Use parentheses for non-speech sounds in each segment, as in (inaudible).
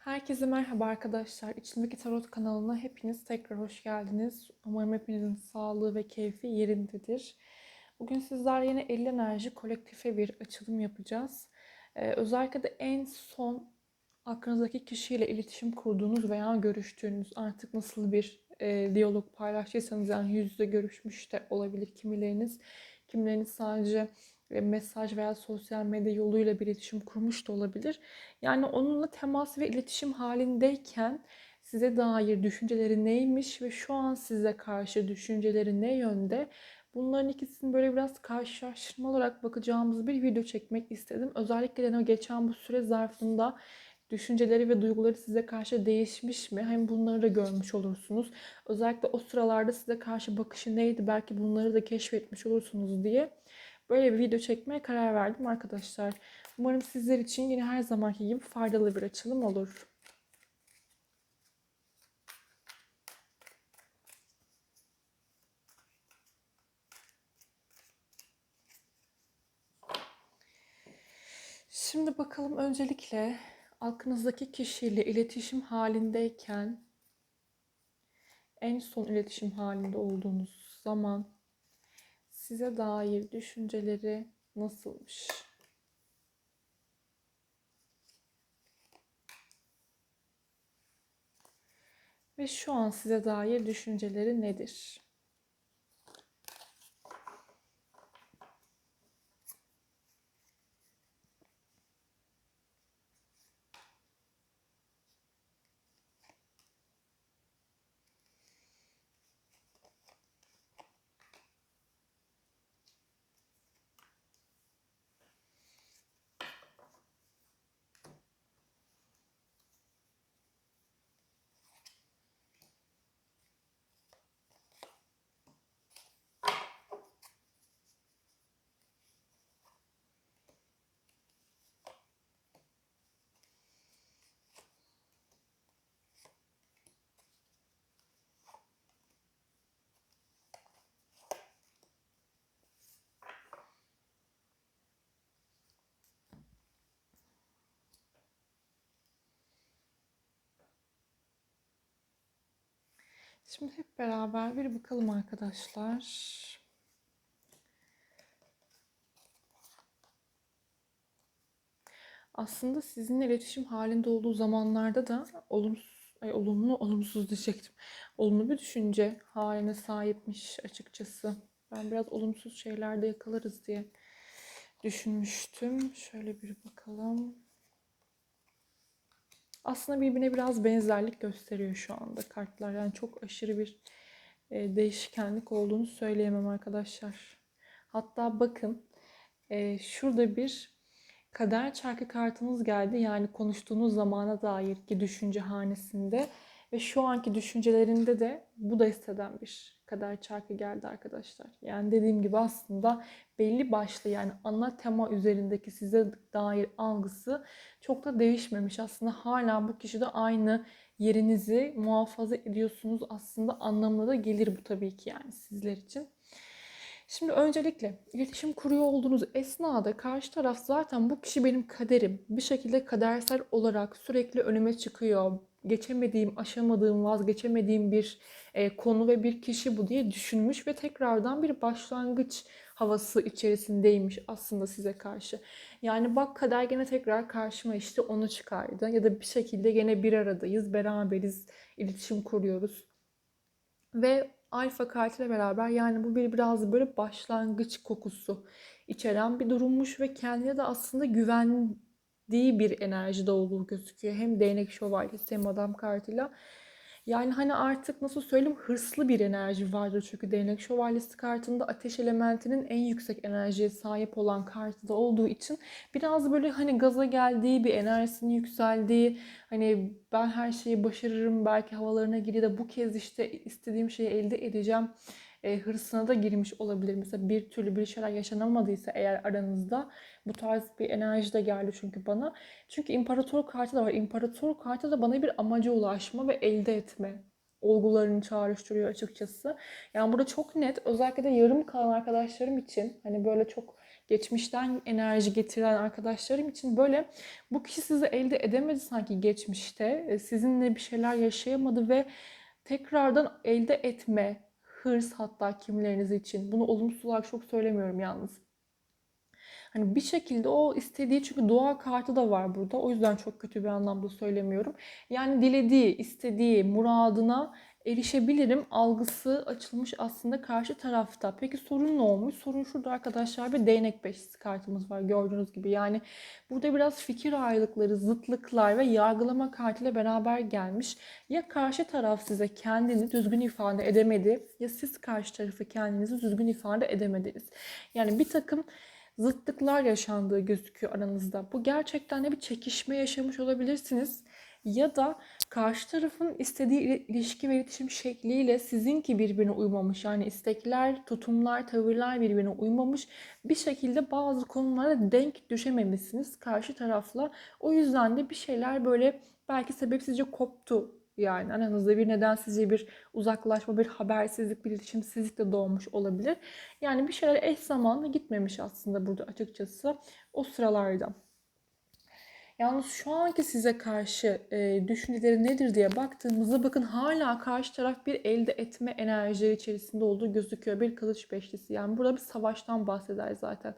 Herkese merhaba arkadaşlar. İçimdeki Tarot kanalına hepiniz tekrar hoş geldiniz. Umarım hepinizin sağlığı ve keyfi yerindedir. Bugün sizlerle yine 50 enerji kolektife bir açılım yapacağız. Ee, özellikle de en son aklınızdaki kişiyle iletişim kurduğunuz veya görüştüğünüz artık nasıl bir e, diyalog paylaştıysanız yani yüz yüze görüşmüş de olabilir kimileriniz. Kimileriniz sadece mesaj veya sosyal medya yoluyla bir iletişim kurmuş da olabilir. Yani onunla temas ve iletişim halindeyken size dair düşünceleri neymiş ve şu an size karşı düşünceleri ne yönde? Bunların ikisini böyle biraz karşılaştırma olarak bakacağımız bir video çekmek istedim. Özellikle de geçen bu süre zarfında düşünceleri ve duyguları size karşı değişmiş mi? Hem bunları da görmüş olursunuz. Özellikle o sıralarda size karşı bakışı neydi? Belki bunları da keşfetmiş olursunuz diye böyle bir video çekmeye karar verdim arkadaşlar. Umarım sizler için yine her zamanki gibi faydalı bir açılım olur. Şimdi bakalım öncelikle aklınızdaki kişiyle iletişim halindeyken en son iletişim halinde olduğunuz zaman size dair düşünceleri nasılmış? Ve şu an size dair düşünceleri nedir? Şimdi hep beraber bir bakalım arkadaşlar. Aslında sizinle iletişim halinde olduğu zamanlarda da olumsuz, ay, olumlu, olumsuz diyecektim. Olumlu bir düşünce haline sahipmiş açıkçası. Ben biraz olumsuz şeylerde yakalarız diye düşünmüştüm. Şöyle bir bakalım. Aslında birbirine biraz benzerlik gösteriyor şu anda kartlar. Yani çok aşırı bir e, değişkenlik olduğunu söyleyemem arkadaşlar. Hatta bakın e, şurada bir kader çarkı kartınız geldi. Yani konuştuğunuz zamana dair ki düşünce hanesinde ve şu anki düşüncelerinde de bu da hisseden bir kader çarkı geldi arkadaşlar. Yani dediğim gibi aslında belli başlı yani ana tema üzerindeki size dair algısı çok da değişmemiş. Aslında hala bu kişi de aynı yerinizi muhafaza ediyorsunuz aslında anlamına da gelir bu tabii ki yani sizler için. Şimdi öncelikle iletişim kuruyor olduğunuz esnada karşı taraf zaten bu kişi benim kaderim. Bir şekilde kadersel olarak sürekli önüme çıkıyor. Geçemediğim, aşamadığım, vazgeçemediğim bir e, konu ve bir kişi bu diye düşünmüş ve tekrardan bir başlangıç havası içerisindeymiş aslında size karşı. Yani bak kader gene tekrar karşıma işte onu çıkardı ya da bir şekilde gene bir aradayız, beraberiz, iletişim kuruyoruz. Ve alfa kartıyla beraber yani bu bir biraz böyle başlangıç kokusu içeren bir durummuş ve kendine de aslında güvendiği bir enerjide olduğu gözüküyor. Hem değnek şövalyesi hem adam kartıyla. Yani hani artık nasıl söyleyeyim hırslı bir enerji vardır çünkü değnek şövalyesi kartında ateş elementinin en yüksek enerjiye sahip olan kartı da olduğu için biraz böyle hani gaza geldiği bir enerjisinin yükseldiği hani ben her şeyi başarırım belki havalarına giriyor da bu kez işte istediğim şeyi elde edeceğim e, hırsına da girmiş olabilir. Mesela bir türlü bir şeyler yaşanamadıysa eğer aranızda bu tarz bir enerji de geldi çünkü bana. Çünkü imparator kartı da var. İmparator kartı da bana bir amaca ulaşma ve elde etme olgularını çağrıştırıyor açıkçası. Yani burada çok net özellikle de yarım kalan arkadaşlarım için hani böyle çok geçmişten enerji getiren arkadaşlarım için böyle bu kişi sizi elde edemedi sanki geçmişte. E, sizinle bir şeyler yaşayamadı ve tekrardan elde etme, hırs hatta kimleriniz için. Bunu olumsuz olarak çok söylemiyorum yalnız. Hani bir şekilde o istediği çünkü dua kartı da var burada. O yüzden çok kötü bir anlamda söylemiyorum. Yani dilediği, istediği, muradına erişebilirim algısı açılmış aslında karşı tarafta. Peki sorun ne olmuş? Sorun şurada arkadaşlar bir değnek beşlisi kartımız var gördüğünüz gibi. Yani burada biraz fikir ayrılıkları, zıtlıklar ve yargılama kartıyla beraber gelmiş. Ya karşı taraf size kendini düzgün ifade edemedi ya siz karşı tarafı kendinizi düzgün ifade edemediniz. Yani bir takım zıtlıklar yaşandığı gözüküyor aranızda. Bu gerçekten de bir çekişme yaşamış olabilirsiniz ya da karşı tarafın istediği ilişki ve iletişim şekliyle sizinki birbirine uymamış. Yani istekler, tutumlar, tavırlar birbirine uymamış. Bir şekilde bazı konulara denk düşememişsiniz karşı tarafla. O yüzden de bir şeyler böyle belki sebepsizce koptu yani aranızda bir nedensizce bir uzaklaşma, bir habersizlik, bir iletişimsizlik de doğmuş olabilir. Yani bir şeyler eş zamanlı gitmemiş aslında burada açıkçası o sıralarda. Yalnız şu anki size karşı e, düşünceleri nedir diye baktığımızda bakın hala karşı taraf bir elde etme enerjileri içerisinde olduğu gözüküyor. Bir kılıç beşlisi. Yani burada bir savaştan bahseder zaten.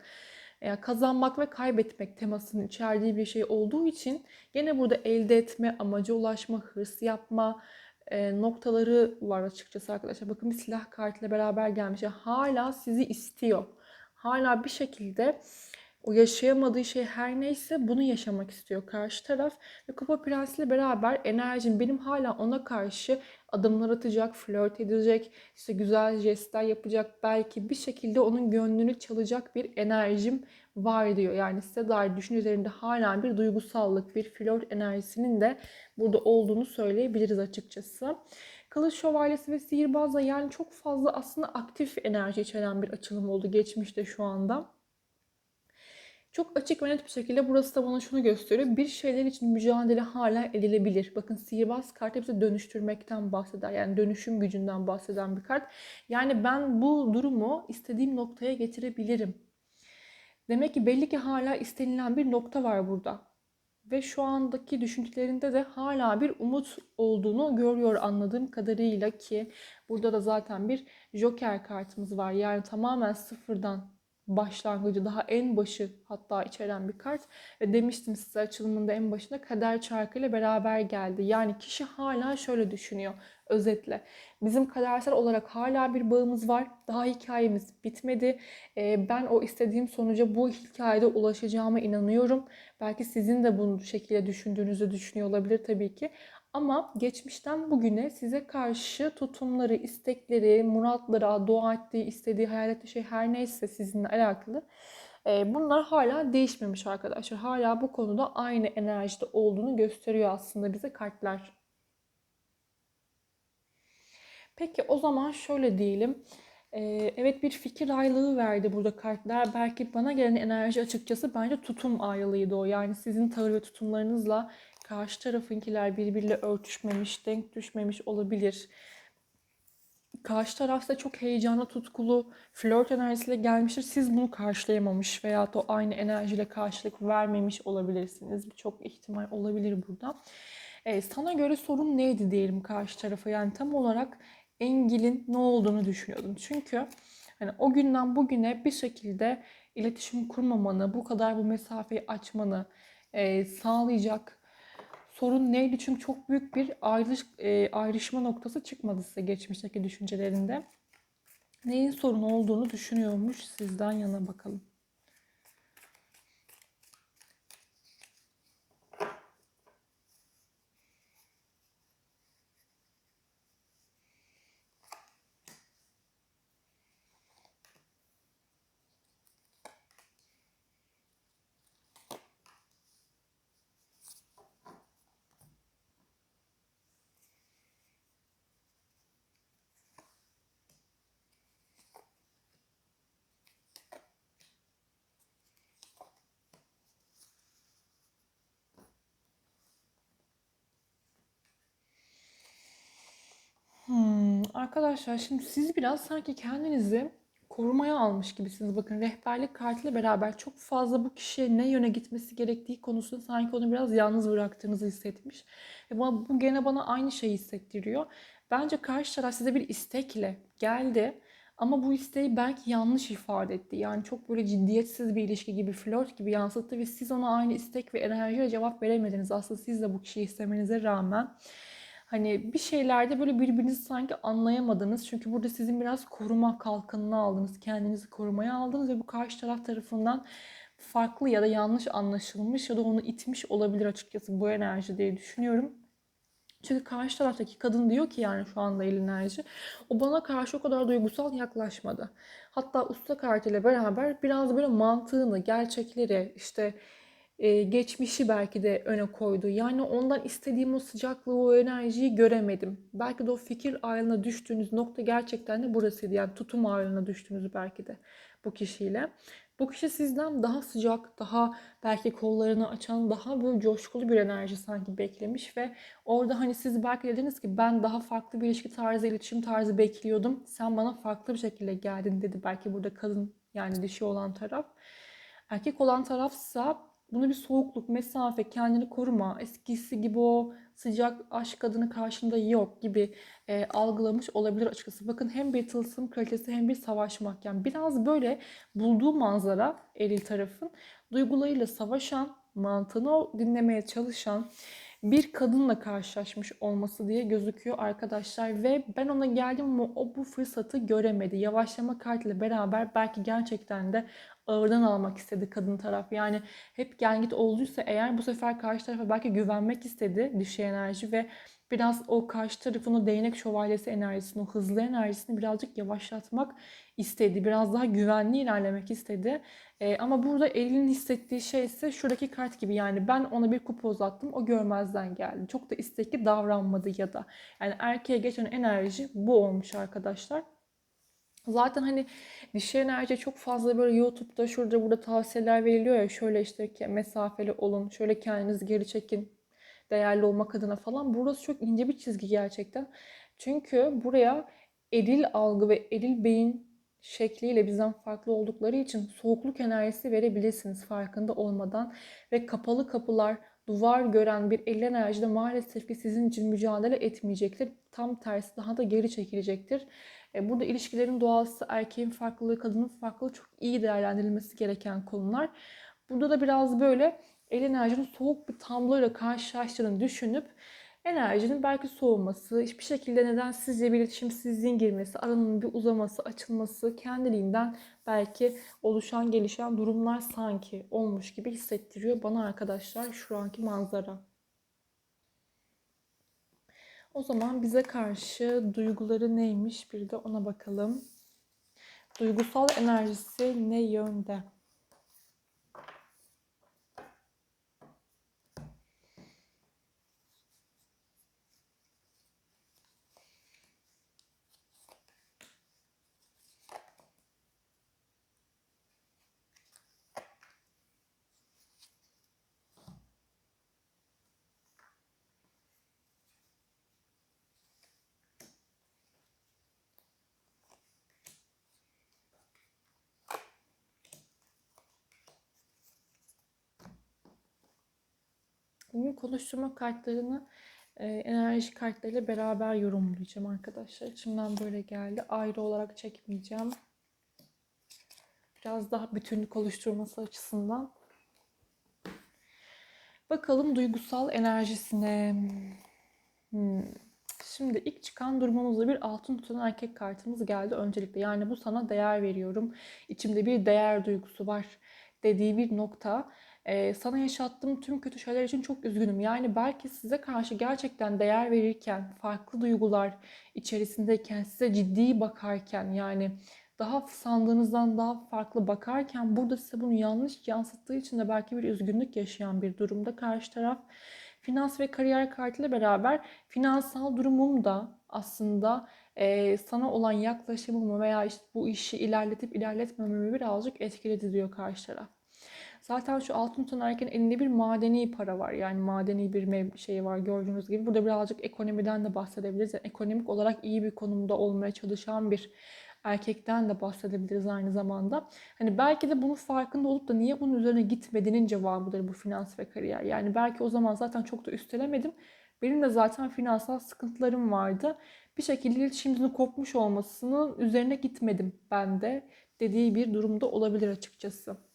Yani kazanmak ve kaybetmek temasının içerdiği bir şey olduğu için yine burada elde etme, amaca ulaşma, hırs yapma e, noktaları var açıkçası arkadaşlar. Bakın bir silah kartıyla beraber gelmiş. Yani hala sizi istiyor. Hala bir şekilde o yaşayamadığı şey her neyse bunu yaşamak istiyor karşı taraf. Ve Kupa Prensi ile beraber enerjim benim hala ona karşı adımlar atacak, flört edecek, işte güzel jestler yapacak. Belki bir şekilde onun gönlünü çalacak bir enerjim var diyor. Yani size dair düşün üzerinde hala bir duygusallık, bir flört enerjisinin de burada olduğunu söyleyebiliriz açıkçası. Kılıç Şövalyesi ve Sihirbazla yani çok fazla aslında aktif enerji içeren bir açılım oldu geçmişte şu anda. Çok açık ve net bir şekilde burası da bana şunu gösteriyor. Bir şeyler için mücadele hala edilebilir. Bakın sihirbaz kart bize dönüştürmekten bahseder. Yani dönüşüm gücünden bahseden bir kart. Yani ben bu durumu istediğim noktaya getirebilirim. Demek ki belli ki hala istenilen bir nokta var burada. Ve şu andaki düşüncelerinde de hala bir umut olduğunu görüyor anladığım kadarıyla ki burada da zaten bir joker kartımız var. Yani tamamen sıfırdan başlangıcı, daha en başı hatta içeren bir kart. Ve demiştim size açılımında en başında kader çarkı ile beraber geldi. Yani kişi hala şöyle düşünüyor özetle. Bizim kadersel olarak hala bir bağımız var. Daha hikayemiz bitmedi. Ee, ben o istediğim sonuca bu hikayede ulaşacağıma inanıyorum. Belki sizin de bunu şekilde düşündüğünüzü düşünüyor olabilir tabii ki. Ama geçmişten bugüne size karşı tutumları, istekleri, muratları, dua ettiği, istediği, hayal ettiği şey her neyse sizinle alakalı e, bunlar hala değişmemiş arkadaşlar. Hala bu konuda aynı enerjide olduğunu gösteriyor aslında bize kartlar. Peki o zaman şöyle diyelim. E, evet bir fikir ayrılığı verdi burada kartlar. Belki bana gelen enerji açıkçası bence tutum ayrılığıydı o. Yani sizin tavır ve tutumlarınızla karşı tarafınkiler birbiriyle örtüşmemiş, denk düşmemiş olabilir. Karşı tarafta çok heyecanlı, tutkulu, flört enerjisiyle gelmiştir. Siz bunu karşılayamamış veya da o aynı enerjiyle karşılık vermemiş olabilirsiniz. Birçok ihtimal olabilir burada. Ee, sana göre sorun neydi diyelim karşı tarafa? Yani tam olarak Engil'in ne olduğunu düşünüyordum. Çünkü hani o günden bugüne bir şekilde iletişim kurmamanı, bu kadar bu mesafeyi açmanı e, sağlayacak sorun neydi? Çünkü çok büyük bir ayrış, e, ayrışma noktası çıkmadı size geçmişteki düşüncelerinde. Neyin sorun olduğunu düşünüyormuş sizden yana bakalım. Hmm, arkadaşlar şimdi siz biraz sanki kendinizi korumaya almış gibisiniz. Bakın rehberlik kartıyla beraber çok fazla bu kişiye ne yöne gitmesi gerektiği konusunda sanki onu biraz yalnız bıraktığınızı hissetmiş. Ve bu, bu gene bana aynı şeyi hissettiriyor. Bence karşı taraf size bir istekle geldi. Ama bu isteği belki yanlış ifade etti. Yani çok böyle ciddiyetsiz bir ilişki gibi, flört gibi yansıttı ve siz ona aynı istek ve enerjiyle cevap veremediniz. Aslında siz de bu kişiyi istemenize rağmen Hani bir şeylerde böyle birbirinizi sanki anlayamadınız. Çünkü burada sizin biraz koruma kalkanını aldınız. Kendinizi korumaya aldınız ve bu karşı taraf tarafından farklı ya da yanlış anlaşılmış ya da onu itmiş olabilir açıkçası bu enerji diye düşünüyorum. Çünkü karşı taraftaki kadın diyor ki yani şu anda el enerji. O bana karşı o kadar duygusal yaklaşmadı. Hatta usta kartıyla beraber biraz böyle mantığını, gerçekleri, işte e, geçmişi belki de öne koydu. Yani ondan istediğim o sıcaklığı, o enerjiyi göremedim. Belki de o fikir ayrılığına düştüğünüz nokta gerçekten de burasıydı. Yani tutum ayrılığına düştüğünüz belki de bu kişiyle. Bu kişi sizden daha sıcak, daha belki kollarını açan, daha böyle coşkulu bir enerji sanki beklemiş ve orada hani siz belki dediniz ki ben daha farklı bir ilişki tarzı, iletişim tarzı bekliyordum. Sen bana farklı bir şekilde geldin dedi. Belki burada kadın yani dişi olan taraf. Erkek olan tarafsa bunu bir soğukluk, mesafe, kendini koruma, eskisi gibi o sıcak aşk kadını karşında yok gibi e, algılamış olabilir açıkçası. Bakın hem bir tılsım kraliçesi hem bir savaşmak. Yani biraz böyle bulduğu manzara eril tarafın duygularıyla savaşan, mantığını dinlemeye çalışan, bir kadınla karşılaşmış olması diye gözüküyor arkadaşlar ve ben ona geldim ama o bu fırsatı göremedi. Yavaşlama kartıyla beraber belki gerçekten de ağırdan almak istedi kadın taraf. Yani hep gel git olduysa eğer bu sefer karşı tarafa belki güvenmek istedi dişi enerji ve biraz o karşı tarafın değnek şövalyesi enerjisini, o hızlı enerjisini birazcık yavaşlatmak istedi. Biraz daha güvenli ilerlemek istedi. E, ama burada elinin hissettiği şey ise şuradaki kart gibi yani ben ona bir kupa uzattım o görmezden geldi. Çok da istekli davranmadı ya da. Yani erkeğe geçen enerji bu olmuş arkadaşlar. Zaten hani dişi enerji çok fazla böyle YouTube'da şurada burada tavsiyeler veriliyor ya şöyle işte mesafeli olun, şöyle kendinizi geri çekin, değerli olmak adına falan. Burası çok ince bir çizgi gerçekten. Çünkü buraya eril algı ve eril beyin şekliyle bizden farklı oldukları için soğukluk enerjisi verebilirsiniz farkında olmadan ve kapalı kapılar, duvar gören bir el enerji de maalesef ki sizin için mücadele etmeyecektir. Tam tersi daha da geri çekilecektir. E, burada ilişkilerin doğası, erkeğin farklılığı, kadının farklılığı çok iyi değerlendirilmesi gereken konular. Burada da biraz böyle el enerjinin soğuk bir tabloyla karşılaştığını düşünüp enerjinin belki soğuması, hiçbir şekilde neden sizce bir iletişimsizliğin girmesi, aranın bir uzaması, açılması, kendiliğinden belki oluşan, gelişen durumlar sanki olmuş gibi hissettiriyor bana arkadaşlar şu anki manzara. O zaman bize karşı duyguları neymiş bir de ona bakalım. Duygusal enerjisi ne yönde? Bugün konuşturma kartlarını e, enerji kartlarıyla beraber yorumlayacağım arkadaşlar. İçimden böyle geldi. Ayrı olarak çekmeyeceğim. Biraz daha bütünlük oluşturması açısından. Bakalım duygusal enerjisine. Hmm. Şimdi ilk çıkan durumumuzda bir altın tutan erkek kartımız geldi öncelikle. Yani bu sana değer veriyorum. İçimde bir değer duygusu var dediği bir nokta e, sana yaşattığım tüm kötü şeyler için çok üzgünüm. Yani belki size karşı gerçekten değer verirken, farklı duygular içerisindeyken, size ciddi bakarken yani daha sandığınızdan daha farklı bakarken burada size bunu yanlış yansıttığı için de belki bir üzgünlük yaşayan bir durumda karşı taraf. Finans ve kariyer kartıyla beraber finansal durumum da aslında e, sana olan yaklaşımımı veya işte bu işi ilerletip ilerletmememi birazcık etkiledi diyor karşı taraf. Zaten şu altın tutan elinde bir madeni para var. Yani madeni bir şey var gördüğünüz gibi. Burada birazcık ekonomiden de bahsedebiliriz. Yani ekonomik olarak iyi bir konumda olmaya çalışan bir erkekten de bahsedebiliriz aynı zamanda. Hani belki de bunun farkında olup da niye bunun üzerine gitmediğinin cevabıdır bu finans ve kariyer. Yani belki o zaman zaten çok da üstelemedim. Benim de zaten finansal sıkıntılarım vardı. Bir şekilde iletişimimizin kopmuş olmasının üzerine gitmedim ben de dediği bir durumda olabilir açıkçası.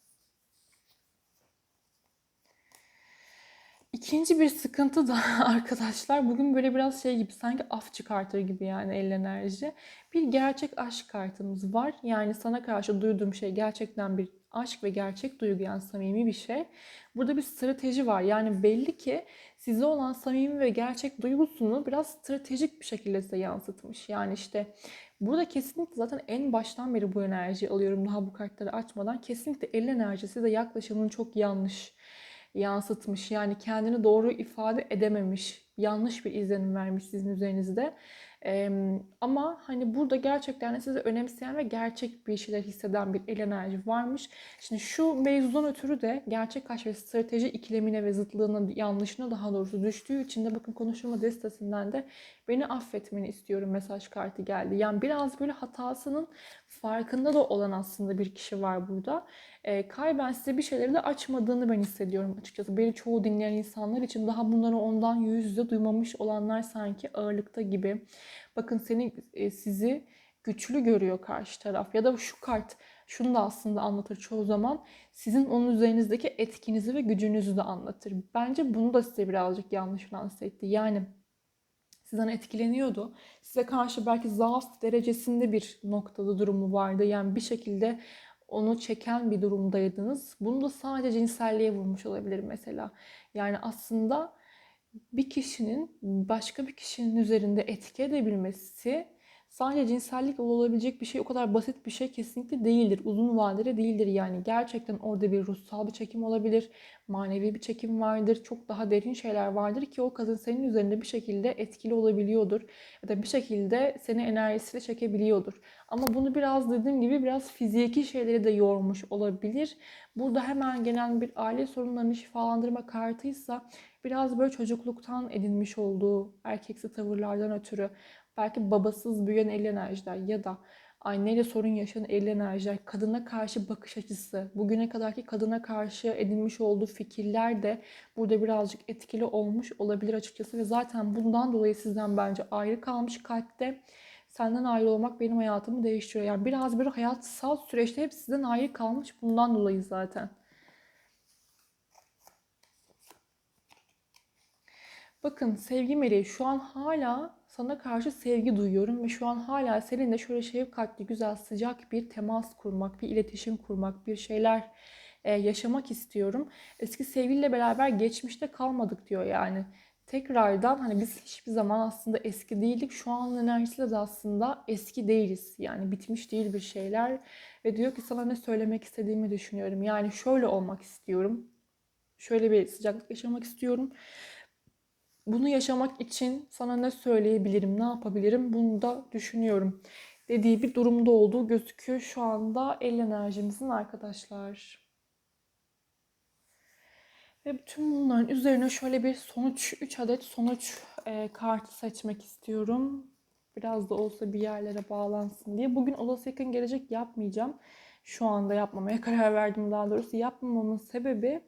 İkinci bir sıkıntı da (laughs) arkadaşlar bugün böyle biraz şey gibi sanki af çıkartır gibi yani el enerji. Bir gerçek aşk kartımız var. Yani sana karşı duyduğum şey gerçekten bir aşk ve gerçek duygu yani samimi bir şey. Burada bir strateji var. Yani belli ki size olan samimi ve gerçek duygusunu biraz stratejik bir şekilde size yansıtmış. Yani işte burada kesinlikle zaten en baştan beri bu enerjiyi alıyorum daha bu kartları açmadan. Kesinlikle el enerjisi de yaklaşımının çok yanlış yansıtmış. Yani kendini doğru ifade edememiş, yanlış bir izlenim vermiş sizin üzerinizde. Ee, ama hani burada gerçekten de sizi önemseyen ve gerçek bir şeyler hisseden bir el enerji varmış. Şimdi şu mevzudan ötürü de gerçek aşk ve strateji ikilemine ve zıtlığına, yanlışına daha doğrusu düştüğü için de bakın konuşma destesinden de beni affetmeni istiyorum mesaj kartı geldi. Yani biraz böyle hatasının farkında da olan aslında bir kişi var burada. E, Kay ben size bir şeyleri de açmadığını ben hissediyorum açıkçası. Beni çoğu dinleyen insanlar için daha bunları ondan yüz yüze duymamış olanlar sanki ağırlıkta gibi. Bakın seni e, sizi güçlü görüyor karşı taraf ya da şu kart şunu da aslında anlatır çoğu zaman. Sizin onun üzerinizdeki etkinizi ve gücünüzü de anlatır. Bence bunu da size birazcık yanlış lanse etti. Yani sizden etkileniyordu. Size karşı belki zaaf derecesinde bir noktada durumu vardı. Yani bir şekilde onu çeken bir durumdaydınız. Bunu da sadece cinselliğe vurmuş olabilir mesela. Yani aslında bir kişinin başka bir kişinin üzerinde etki edebilmesi sadece cinsellik olabilecek bir şey o kadar basit bir şey kesinlikle değildir. Uzun vadede değildir yani. Gerçekten orada bir ruhsal bir çekim olabilir. Manevi bir çekim vardır. Çok daha derin şeyler vardır ki o kadın senin üzerinde bir şekilde etkili olabiliyordur. Ya da bir şekilde seni enerjisiyle çekebiliyordur. Ama bunu biraz dediğim gibi biraz fiziki şeyleri de yormuş olabilir. Burada hemen gelen bir aile sorunlarını şifalandırma kartıysa biraz böyle çocukluktan edinmiş olduğu erkeksi tavırlardan ötürü belki babasız büyüyen el enerjiler ya da anneyle sorun yaşayan el enerjiler, kadına karşı bakış açısı, bugüne kadarki kadına karşı edinmiş olduğu fikirler de burada birazcık etkili olmuş olabilir açıkçası ve zaten bundan dolayı sizden bence ayrı kalmış kalpte. Senden ayrı olmak benim hayatımı değiştiriyor. Yani biraz bir hayatsal süreçte hep sizden ayrı kalmış bundan dolayı zaten. Bakın sevgi meleği şu an hala sana karşı sevgi duyuyorum ve şu an hala seninle şöyle şefkatli, güzel, sıcak bir temas kurmak, bir iletişim kurmak, bir şeyler e, yaşamak istiyorum. Eski sevgiliyle beraber geçmişte kalmadık diyor yani. Tekrardan hani biz hiçbir zaman aslında eski değildik. Şu an enerjisiyle de aslında eski değiliz. Yani bitmiş değil bir şeyler. Ve diyor ki sana ne söylemek istediğimi düşünüyorum. Yani şöyle olmak istiyorum. Şöyle bir sıcaklık yaşamak istiyorum bunu yaşamak için sana ne söyleyebilirim, ne yapabilirim bunu da düşünüyorum dediği bir durumda olduğu gözüküyor şu anda el enerjimizin arkadaşlar. Ve bütün bunların üzerine şöyle bir sonuç, 3 adet sonuç e, kartı seçmek istiyorum. Biraz da olsa bir yerlere bağlansın diye. Bugün olası yakın gelecek yapmayacağım. Şu anda yapmamaya (laughs) karar verdim daha doğrusu. Yapmamamın sebebi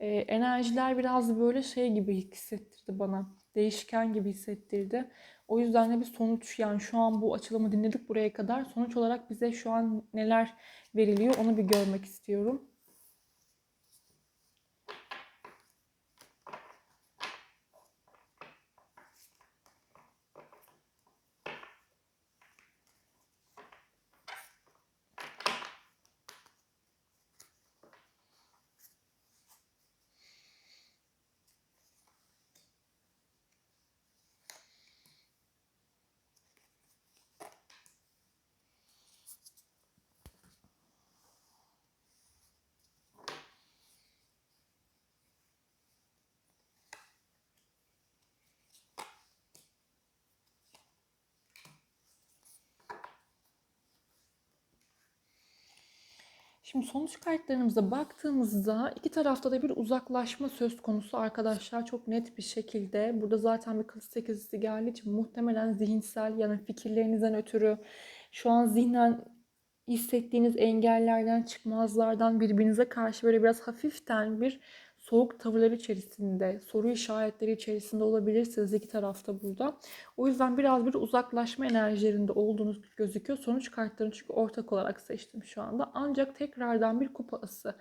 e, enerjiler biraz böyle şey gibi hissettirdi bana. Değişken gibi hissettirdi. O yüzden de bir sonuç yani şu an bu açılımı dinledik buraya kadar. Sonuç olarak bize şu an neler veriliyor onu bir görmek istiyorum. Şimdi sonuç kartlarımıza baktığımızda iki tarafta da bir uzaklaşma söz konusu arkadaşlar çok net bir şekilde. Burada zaten bir kılıç sekizisi geldiği için muhtemelen zihinsel yani fikirlerinizden ötürü Şu an zihnen hissettiğiniz engellerden, çıkmazlardan birbirinize karşı böyle biraz hafiften bir soğuk tavırlar içerisinde, soru işaretleri içerisinde olabilirsiniz iki tarafta burada. O yüzden biraz bir uzaklaşma enerjilerinde olduğunuz gözüküyor. Sonuç kartlarını çünkü ortak olarak seçtim şu anda. Ancak tekrardan bir kupa ası.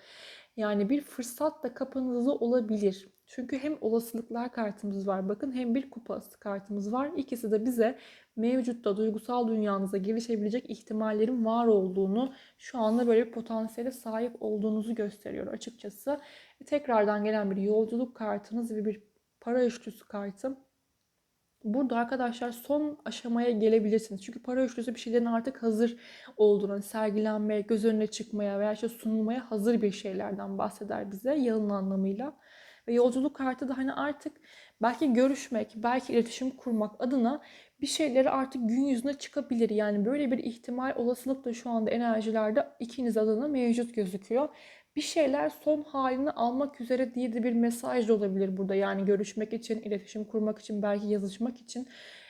Yani bir fırsat da kapınızda olabilir. Çünkü hem olasılıklar kartımız var bakın hem bir kupa ası kartımız var. İkisi de bize mevcutta duygusal dünyanıza gelişebilecek ihtimallerin var olduğunu, şu anda böyle bir potansiyele sahip olduğunuzu gösteriyor açıkçası. Tekrardan gelen bir yolculuk kartınız ve bir para üçlüsü kartı. Burada arkadaşlar son aşamaya gelebilirsiniz. Çünkü para üçlüsü bir şeylerin artık hazır olduğunu, hani sergilenmeye, göz önüne çıkmaya veya işte sunulmaya hazır bir şeylerden bahseder bize yalın anlamıyla. Ve yolculuk kartı da hani artık belki görüşmek, belki iletişim kurmak adına bir şeyleri artık gün yüzüne çıkabilir. Yani böyle bir ihtimal olasılık da şu anda enerjilerde ikiniz adına mevcut gözüküyor. Bir şeyler son halini almak üzere diye de bir mesaj da olabilir burada. Yani görüşmek için, iletişim kurmak için, belki yazışmak için.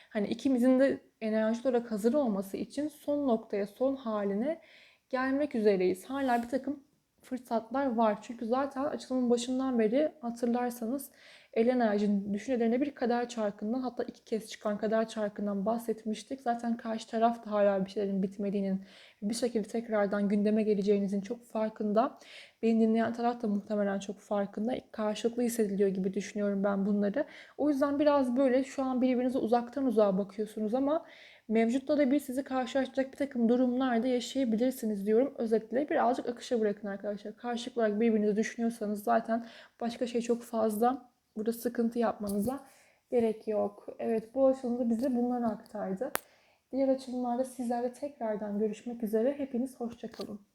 Hani ikimizin de enerji olarak hazır olması için son noktaya, son haline gelmek üzereyiz. Hala bir takım fırsatlar var. Çünkü zaten açılımın başından beri hatırlarsanız el enerjinin düşüncelerine bir kader çarkından hatta iki kez çıkan kader çarkından bahsetmiştik. Zaten karşı taraf da hala bir şeylerin bitmediğinin bir şekilde tekrardan gündeme geleceğinizin çok farkında. Beni dinleyen taraf da muhtemelen çok farkında. Karşılıklı hissediliyor gibi düşünüyorum ben bunları. O yüzden biraz böyle şu an birbirinize uzaktan uzağa bakıyorsunuz ama mevcutta da bir sizi karşılaştıracak bir takım durumlarda yaşayabilirsiniz diyorum. Özetle birazcık akışa bırakın arkadaşlar. Karşılıklı olarak birbirinizi düşünüyorsanız zaten başka şey çok fazla burada sıkıntı yapmanıza gerek yok. Evet bu açılımda bize bunları aktardı. Diğer açılımlarda sizlerle tekrardan görüşmek üzere. Hepiniz hoşçakalın.